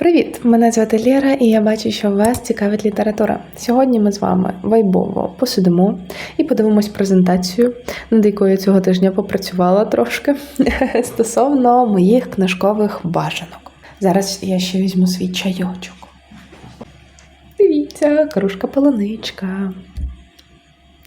Привіт! Мене звати Лєра, і я бачу, що вас цікавить література. Сьогодні ми з вами вайбово посидимо і подивимось презентацію, над якою я цього тижня попрацювала трошки стосовно моїх книжкових бажанок. Зараз я ще візьму свій чайочок. Дивіться, кружка полуничка.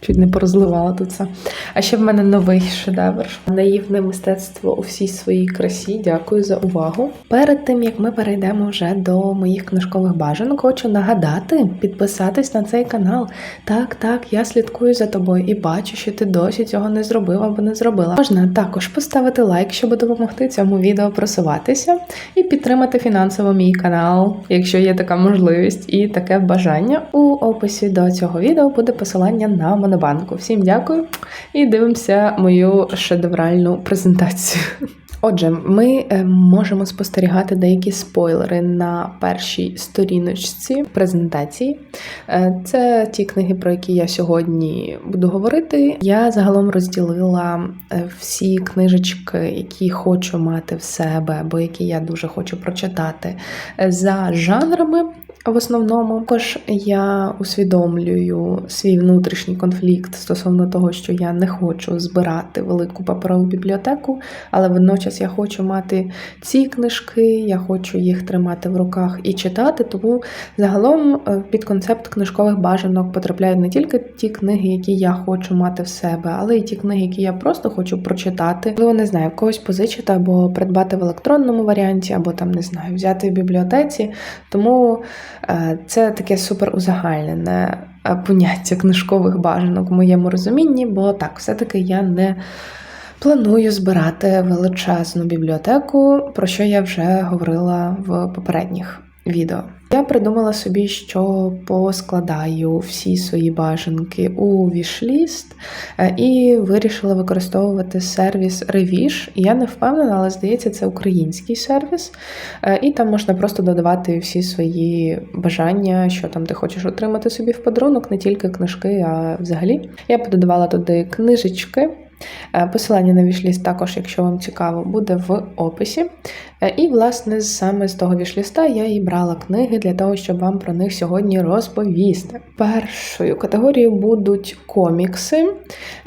Чуть не порозливала тут все. А ще в мене новий шедевр. Наївне мистецтво у всій своїй красі. Дякую за увагу. Перед тим як ми перейдемо вже до моїх книжкових бажанок, хочу нагадати, підписатись на цей канал. Так, так, я слідкую за тобою і бачу, що ти досі цього не зробив або не зробила. Можна також поставити лайк, щоб допомогти цьому відео просуватися, і підтримати фінансово мій канал, якщо є така можливість і таке бажання. У описі до цього відео буде посилання на Монобанку. Всім дякую і дивимося мою шедевральну презентацію. Отже, ми е, можемо спостерігати деякі спойлери на першій сторіночці презентації. Е, Це ті книги, про які я сьогодні буду говорити. Я загалом розділила е, всі книжечки, які хочу мати в себе, або які я дуже хочу прочитати, за жанрами. В основному також я усвідомлюю свій внутрішній конфлікт стосовно того, що я не хочу збирати велику паперову бібліотеку, але водночас я хочу мати ці книжки, я хочу їх тримати в руках і читати. Тому загалом е, під концепт книжкових бажанок потрапляють не тільки ті книги, які я хочу мати в себе, але й ті книги, які я просто хочу прочитати. Можливо, не знаю, в когось позичити або придбати в електронному варіанті, або там не знаю, взяти в бібліотеці. Тому. Е, Це таке супер узагальнене е, поняття книжкових бажанок в моєму розумінні, бо так, все-таки я не планую збирати величезну бібліотеку, про що я вже говорила в попередніх відео. Я придумала собі, що поскладаю всі свої бажанки у вішліст е, і вирішила використовувати сервіс Revish. Я не впевнена, але здається, це український сервіс. Е, І там можна просто додавати всі свої бажання, що там ти хочеш отримати собі в подарунок, не тільки книжки, а взагалі. Я пододавала туди книжечки. Е, Посилання на вішліст також, якщо вам цікаво, буде в описі. Е, І, власне, саме з того вішліста я і брала книги для того, щоб вам про них сьогодні розповісти. Першою категорією будуть комікси,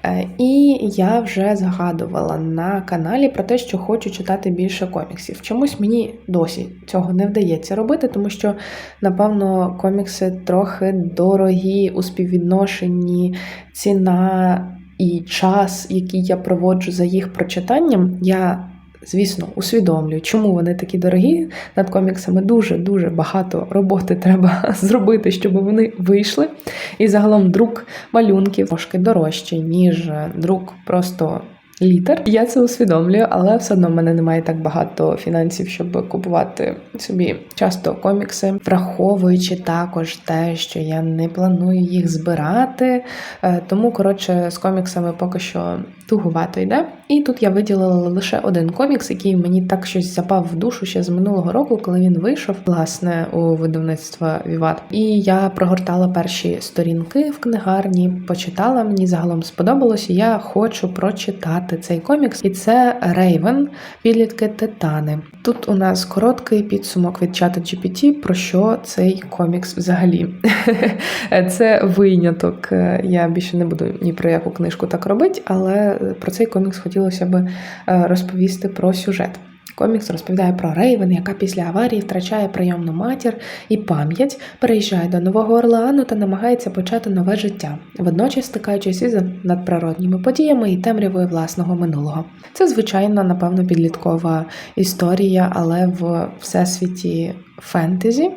Е, і я вже згадувала на каналі про те, що хочу читати більше коміксів. Чомусь мені досі цього не вдається робити, тому що, напевно, комікси трохи дорогі у співвідношенні ціна і час, який я проводжу за їх прочитанням, я. Звісно, усвідомлюю, чому вони такі дорогі. Над коміксами дуже-дуже багато роботи треба зробити, щоб вони вийшли. І загалом друк малюнків трошки дорожчий, ніж друк просто літер. Я це усвідомлюю, але все одно в мене немає так багато фінансів, щоб купувати собі часто комікси, враховуючи також те, що я не планую їх збирати. Е, Тому, коротше, з коміксами поки що тугувато йде. І тут я виділила лише один комікс, який мені так щось запав в душу ще з минулого року, коли він вийшов, власне, у видавництво Віват. І я прогортала перші сторінки в книгарні, почитала, мені загалом сподобалось, я хочу прочитати цей комікс. І це Рейвен, підлітки Титани. Тут у нас короткий підсумок від чата GPT, про що цей комікс взагалі. Це виняток. Я більше не буду ні про яку книжку так робити, але про цей комікс хотілося б е, розповісти про сюжет. Комікс розповідає про Рейвен, яка після аварії втрачає прийомну матір і пам'ять, переїжджає до Нового Орлеану та намагається почати нове життя, водночас стикаючись із надприродніми подіями і темрявою власного минулого. Це звичайно, напевно, підліткова історія, але в всесвіті фентезі.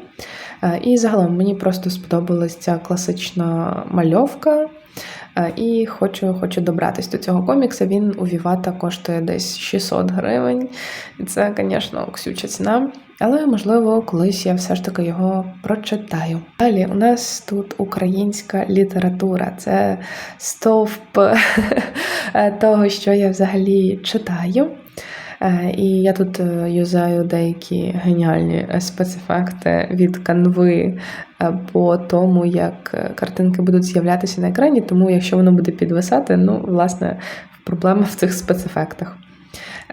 Е, І загалом мені просто сподобалась ця класична мальовка. Е, І хочу хочу добратись до цього комікса. Він у Вівата коштує десь 600 гривень. І це, звісно, ксюча ціна. Але, можливо, колись я все ж таки його прочитаю. Далі у нас тут українська література. Це стовп е, того, що я взагалі читаю. Е, І я тут е, юзаю деякі геніальні спецефекти від канви е, по тому, як е, картинки будуть з'являтися на екрані. Тому, якщо воно буде підвисати, ну, власне, проблема в цих спецефектах.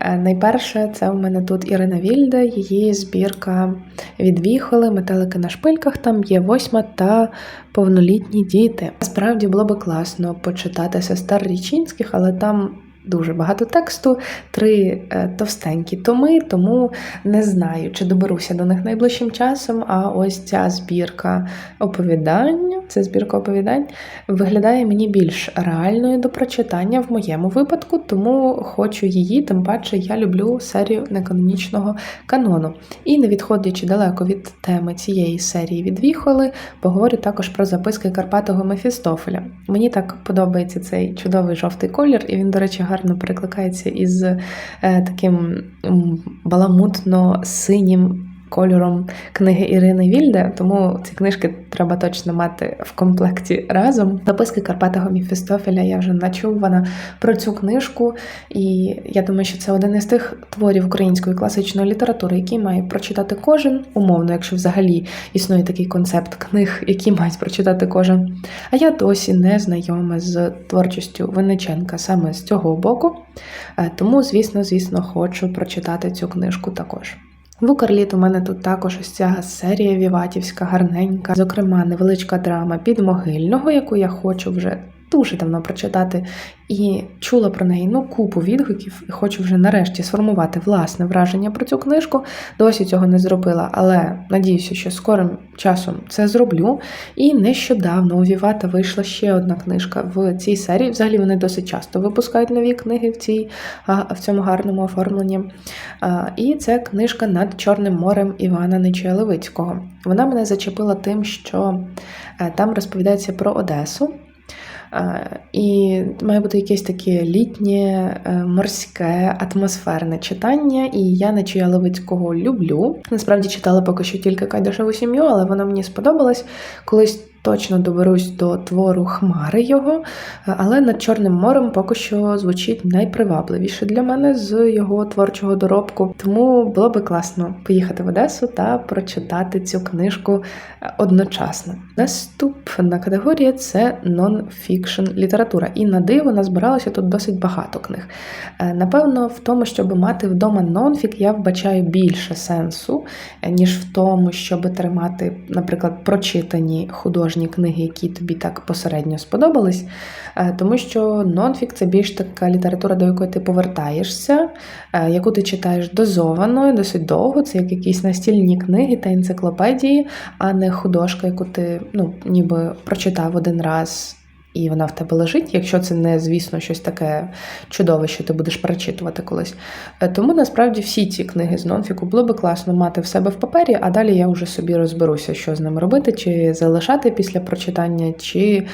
Е, Найперше, це у мене тут Ірина Вільде, її збірка відвіхали, метелики на шпильках. Там є восьма та повнолітні діти. Справді було би класно почитати сестер Річинських, але там. Дуже багато тексту, три е, товстенькі томи, тому не знаю, чи доберуся до них найближчим часом. А ось ця збірка оповідань, це збірка оповідань, виглядає мені більш реальною до прочитання в моєму випадку, тому хочу її, тим паче я люблю серію неканонічного канону. І не відходячи далеко від теми цієї серії відвіхоли, поговорю також про записки Карпатого Мефістофеля. Мені так подобається цей чудовий жовтий колір, і він, до речі, гарно перекликається із е, таким баламутно-синім кольором книги Ірини Вільде, тому ці книжки треба точно мати в комплекті разом. Записки Карпатого Міфістофеля я вже начувана про цю книжку, і я думаю, що це один із тих творів української класичної літератури, який має прочитати кожен, умовно, якщо взагалі існує такий концепт книг, які мають прочитати кожен. А я досі не знайома з творчістю Винниченка саме з цього боку. Е, Тому, звісно, звісно, хочу прочитати цю книжку також. В Укрліт у мене тут також ось ця серія Віватівська, гарненька, зокрема, невеличка драма підмогильного, яку я хочу вже дуже давно прочитати, і чула про неї ну купу відгуків, і хочу вже нарешті сформувати власне враження про цю книжку. Досі цього не зробила, але надіюся, що скорим часом це зроблю. І нещодавно у Вівата вийшла ще одна книжка в цій серії. Взагалі вони досить часто випускають нові книги в цій в цьому гарному оформленні. І це книжка над Чорним морем Івана Нечуя Левицького. Вона мене зачепила тим, що е, там розповідається про Одесу. Е, І має бути якесь таке літнє, е, морське, атмосферне читання. І я Нечуя Левицького люблю. Насправді читала поки що тільки Кайдашеву сім'ю, але вона мені сподобалась. Колись точно доберусь до твору Хмари його, але над Чорним морем поки що звучить найпривабливіше для мене з його творчого доробку. Тому було би класно поїхати в Одесу та прочитати цю книжку е, одночасно. Наступна категорія це нон-фікшн література. І на диво назбиралося тут досить багато книг. Е, Напевно, в тому, щоб мати вдома нонфік, я вбачаю більше сенсу, е, ніж в тому, щоб тримати, наприклад, прочитані художні книги, які тобі так посередньо сподобались. Е, Тому що нонфік це більш така література, до якої ти повертаєшся, е, яку ти читаєш дозовано досить довго. Це як якісь настільні книги та енциклопедії, а не художка, яку ти ну, ніби прочитав один раз. І вона в тебе лежить, якщо це не, звісно, щось таке чудове, що ти будеш перечитувати колись. Е, Тому насправді всі ці книги з нонфіку було би класно мати в себе в папері, а далі я вже собі розберуся, що з ними робити, чи залишати після прочитання, чи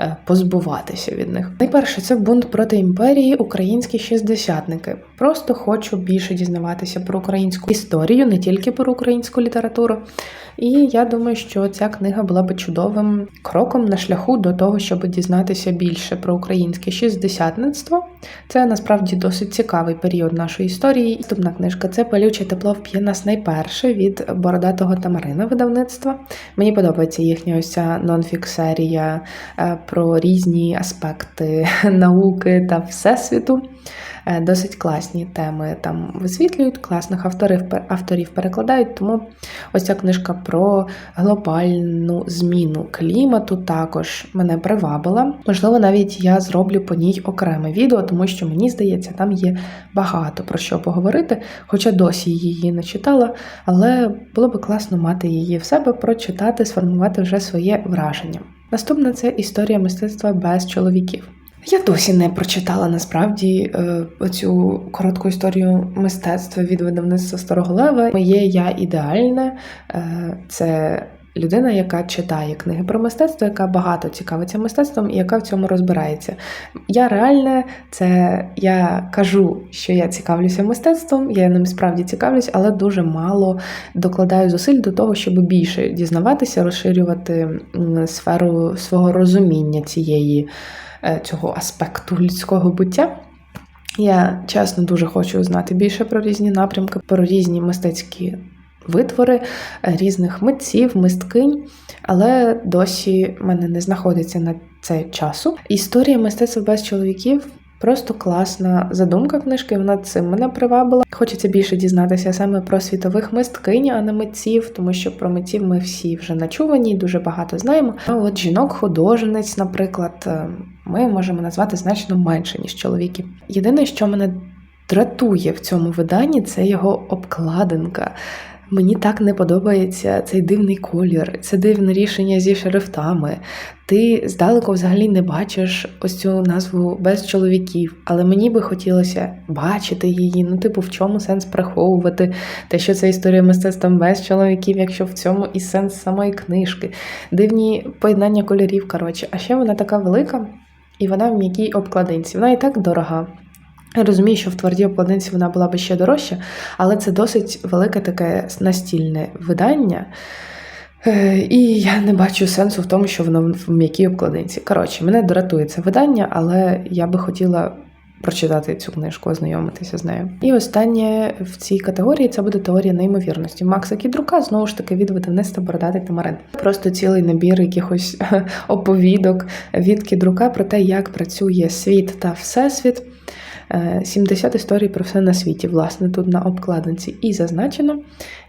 е, позбуватися від них. Найперше, це бунт проти імперії, українські шістдесятники. Просто хочу більше дізнаватися про українську історію, не тільки про українську літературу. І я думаю, що ця книга була би чудовим кроком на шляху до того, щоб дізнатися більше про українське шістдесятництво. Це насправді досить цікавий період нашої історії. Наступна книжка це Палюче тепло вп'є нас найперше від бородатого Тамарина видавництва. Мені подобається їхня ось ця нонфік-серія е, про різні аспекти науки та всесвіту. Е, Досить класні теми там висвітлюють, класних авторів, авторів перекладають. Тому ось ця книжка про глобальну зміну клімату також мене привабила. Можливо, навіть я зроблю по ній окреме відео, тому що мені здається, там є багато про що поговорити, хоча досі її не читала, але було би класно мати її в себе, прочитати, сформувати вже своє враження. Наступна це історія мистецтва без чоловіків. Я досі не прочитала насправді е, оцю коротку історію мистецтва від видавництва Старого Лева. Моє я ідеальне е, це людина, яка читає книги про мистецтво, яка багато цікавиться мистецтвом і яка в цьому розбирається. Я реальне, це я кажу, що я цікавлюся мистецтвом, я ним справді цікавлюсь, але дуже мало докладаю зусиль до того, щоб більше дізнаватися, розширювати сферу свого розуміння цієї цього аспекту людського буття. Я чесно дуже хочу знати більше про різні напрямки, про різні мистецькі витвори е, різних митців, мисткинь, але досі мене не знаходиться на це часу. Історія мистецтва без чоловіків Просто класна задумка книжки, вона цим мене привабила. Хочеться більше дізнатися саме про світових мисткинь, а не митців, тому що про митців ми всі вже начувані, дуже багато знаємо. А от жінок-художниць, наприклад, е, ми можемо назвати значно менше, ніж чоловіків. Єдине, що мене дратує в цьому виданні, це його обкладинка. Мені так не подобається цей дивний колір, це дивне рішення зі шрифтами. Ти здалеку взагалі не бачиш ось цю назву без чоловіків, але мені би хотілося бачити її. Ну, типу, в чому сенс приховувати те, що це історія мистецтва без чоловіків, якщо в цьому і сенс самої книжки. Дивні поєднання кольорів, коротше. А ще вона така велика, і вона в м'якій обкладинці. Вона і так дорога. Я розумію, що в твердій обкладинці вона була би ще дорожча, але це досить велике таке настільне видання. Е, І я не бачу сенсу в тому, що воно в м'якій обкладинці. Коротше, мене дратує це видання, але я би хотіла прочитати цю книжку, ознайомитися з нею. І останнє в цій категорії це буде теорія неймовірності. Макса Кідрука знову ж таки від видавництва Бородатий Тамарин. Просто цілий набір якихось оповідок від Кідрука про те, як працює світ та всесвіт. Е, 70 історій про все на світі, власне, тут на обкладинці і зазначено.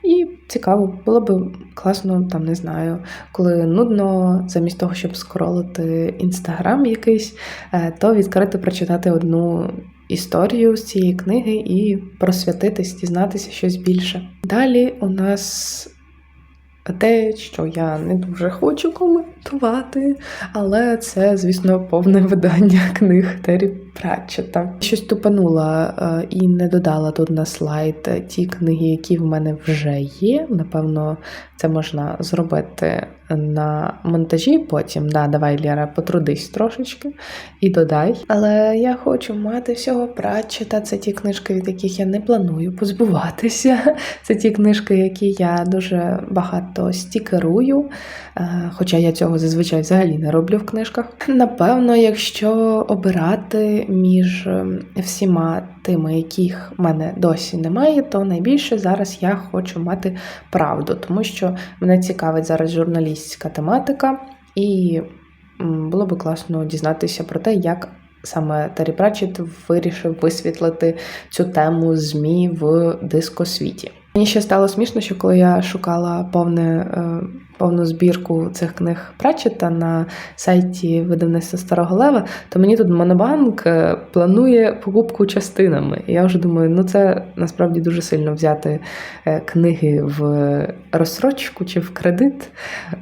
І цікаво, було б класно, там не знаю, коли нудно, замість того, щоб скролити інстаграм якийсь, е, то відкрити прочитати одну історію з цієї книги і просвятитись, дізнатися щось більше. Далі у нас. Те, що я не дуже хочу коментувати, але це, звісно, повне видання книг Террі Пратчета. Щось тупанула е, і не додала тут на слайд ті книги, які в мене вже є. Напевно, це можна зробити на монтажі потім. Да, давай, Лєра, потрудись трошечки і додай. Але я хочу мати всього Пратчета. Це ті книжки, від яких я не планую позбуватися. Це ті книжки, які я дуже багато стікерую. Е, Хоча я цього зазвичай взагалі не роблю в книжках. Напевно, якщо обирати між ем, всіма тими, яких в мене досі немає, то найбільше зараз я хочу мати правду, тому що мене цікавить зараз журналістська тематика, і було би класно дізнатися про те, як саме Террі Пратчет вирішив висвітлити цю тему ЗМІ в дискосвіті. Мені ще стало смішно, що коли я шукала повне, е, повну збірку цих книг Пратчета на сайті видавництва Старого Лева, то мені тут Монобанк е, планує покупку частинами. І я вже думаю, ну це насправді дуже сильно взяти е, книги в розсрочку чи в кредит.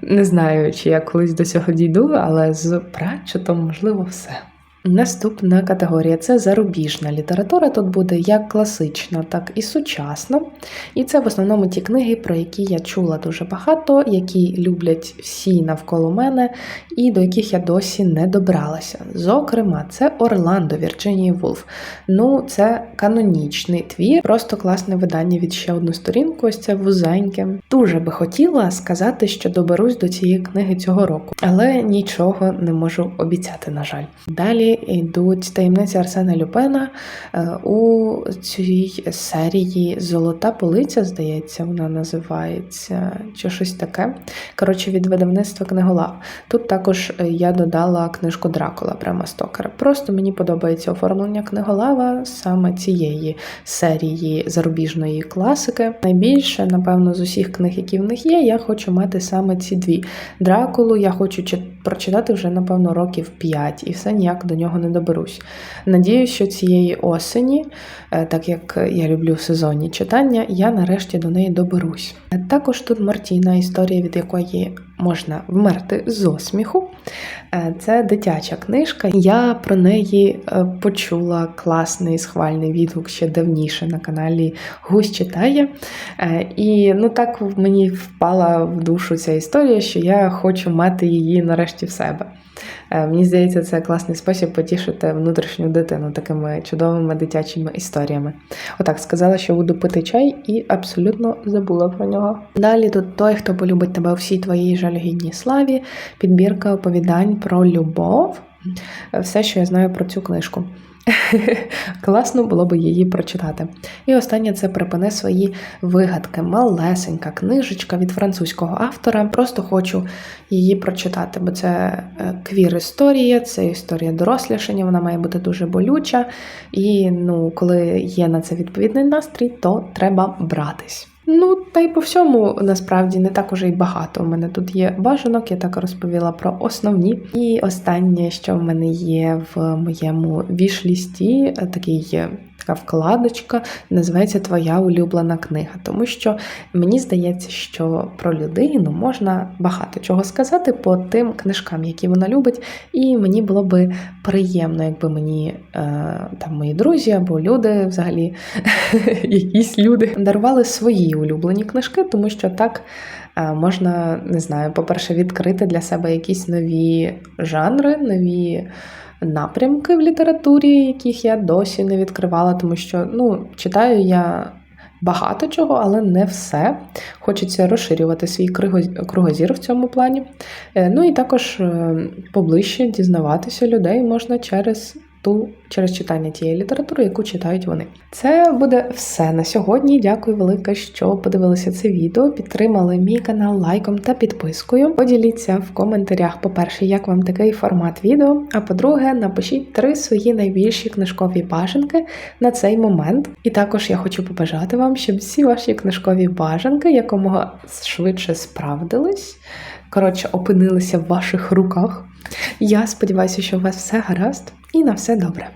Не знаю, чи я колись до цього дійду, але з Пратчетом можливо все. Наступна категорія це зарубіжна література. Тут буде як класична, так і сучасна. І це в основному ті книги, про які я чула дуже багато, які люблять всі навколо мене, і до яких я досі не добралася. Зокрема, це Орландо Вірджинії Вулф. Ну, це канонічний твір, просто класне видання від ще одну сторінку, ось це вузеньке. Дуже би хотіла сказати, що доберусь до цієї книги цього року, але нічого не можу обіцяти, на жаль. Далі йдуть таємниці Арсена Люпена Е, у цій серії Золота полиця, здається, вона називається, чи щось таке. Коротше, від видавництва книголав. Тут також е, я додала книжку Дракула Брема Стокера. Просто мені подобається оформлення книголава саме цієї серії зарубіжної класики. Найбільше, напевно, з усіх книг, які в них є, я хочу мати саме ці дві. Дракулу я хочу прочитати вже, напевно, років 5 і все ніяк до нього не доберусь. Надіюсь, що цієї осені, е, так як я люблю сезонні читання, я нарешті до неї доберусь. Також тут Мартіна, історія, від якої можна вмерти з осміху. Е, Це дитяча книжка. Я про неї е, почула класний схвальний відгук ще давніше на каналі Гусь читає. Е, І ну так мені впала в душу ця історія, що я хочу мати її нарешті в себе. Мені здається, це класний спосіб потішити внутрішню дитину такими чудовими дитячими історіями. Отак сказала, що буду пити чай і абсолютно забула про нього. Далі тут той, хто полюбить тебе у всій твоїй жалюгідній славі, підбірка оповідань про любов. Все, що я знаю про цю книжку. Класно було би її прочитати. І останнє це припини свої вигадки. Малесенька книжечка від французького автора. Просто хочу її прочитати, бо це е, квір історія, це історія дорослішання, вона має бути дуже болюча. І ну, коли є на це відповідний настрій, то треба братись. Ну, та й по всьому насправді не так уже й багато. У мене тут є бажанок, я так розповіла про основні. І останнє, що в мене є в моєму вішлісті, такий така вкладочка, називається Твоя улюблена книга. Тому що мені здається, що про людину можна багато чого сказати по тим книжкам, які вона любить. І мені було би приємно, якби мені е, там мої друзі або люди, взагалі якісь люди дарували свої улюблені книжки, тому що так е, можна, не знаю, по-перше, відкрити для себе якісь нові жанри, нові. Напрямки в літературі, яких я досі не відкривала, тому що ну, читаю я багато чого, але не все. Хочеться розширювати свій кругозір в цьому плані. Е, Ну і також е, поближче дізнаватися людей можна через ту через читання тієї літератури, яку читають вони. Це буде все на сьогодні. Дякую велике, що подивилися це відео. Підтримали мій канал лайком та підпискою. Поділіться в коментарях, по-перше, як вам такий формат відео. А по-друге, напишіть три свої найбільші книжкові бажанки на цей момент. І також я хочу побажати вам, щоб всі ваші книжкові бажанки якомога швидше справдились. Коротше, опинилися в ваших руках. Я сподіваюся, що у вас все гаразд і на все добре.